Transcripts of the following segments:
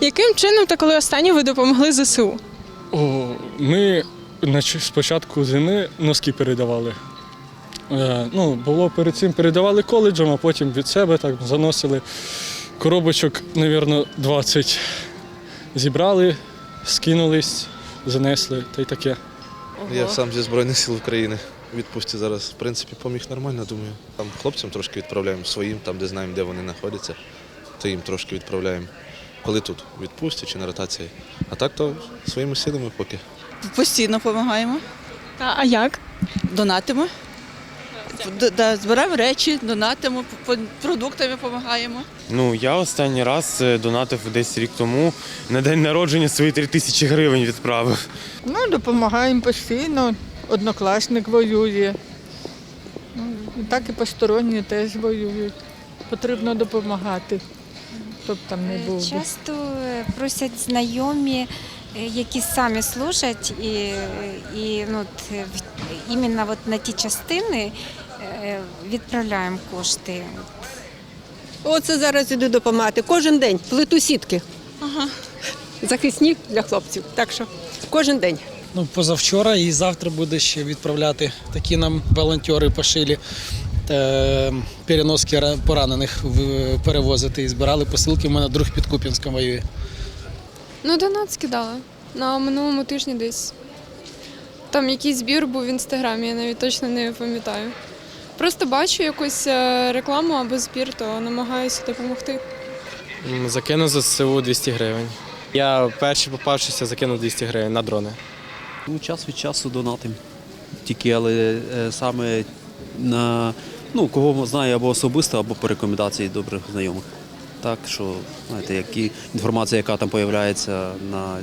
Яким чином та коли останнє ви допомогли ЗСУ? О, ми спочатку зими носки передавали. Е, ну, було перед цим передавали коледжам, а потім від себе так заносили. Коробочок, мабуть, 20 зібрали, скинулись, занесли та й таке. Я сам зі Збройних сил України. Відпустці зараз, в принципі, поміг нормально, думаю. Там хлопцям трошки відправляємо своїм, там, де знаємо, де вони знаходяться, то їм трошки відправляємо. Коли тут у відпустці чи на ротації. А так то своїми силами поки. Постійно допомагаємо, Та, а як? донатимо. Д- да, збираємо речі, донатимо, продуктами допомагаємо. Ну, я останній раз е, донатив десь рік тому на день народження свої три тисячі гривень відправив. Ну, допомагаємо постійно. Однокласник воює. Ну, так і посторонні теж воюють. Потрібно допомагати, хто б там не був. Часто е, просять знайомі, е, які самі служать, і, і ну, от, е, в- іменно от на ті частини е, відправляємо кошти. Оце зараз іду допомагати. Кожен день плиту сітки. Ага. Захисні для хлопців. Так що кожен день. Ну, позавчора і завтра буде ще відправляти. Такі нам волонтери пошили е, переноски поранених перевозити і збирали посилки. У мене друг під Куп'янськом воює. Ну, донат скидала. На минулому тижні десь. Там якийсь збір був в інстаграмі, я навіть точно не пам'ятаю. Просто бачу якусь е, рекламу або збір, то намагаюся допомогти. Закинув за ЗСУ 200 гривень. Я перший попавшися закинув 200 гривень на дрони. Ну, час від часу донатим. Тільки, але е, саме на ну, кого знає або особисто, або по рекомендації добрих знайомих. Так що, знаєте, які інформація, яка там з'являється на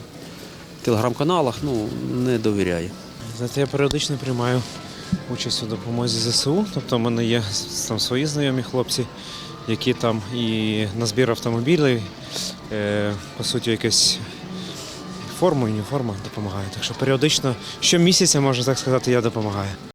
телеграм-каналах, ну, не довіряю. Знаєте, я періодично приймаю участь у допомозі ЗСУ. Тобто в мене є там свої знайомі хлопці, які там і на збір автомобілів, е, по суті, якась форму, уніформа допомагають. Так що періодично, щомісяця, можна так сказати, я допомагаю.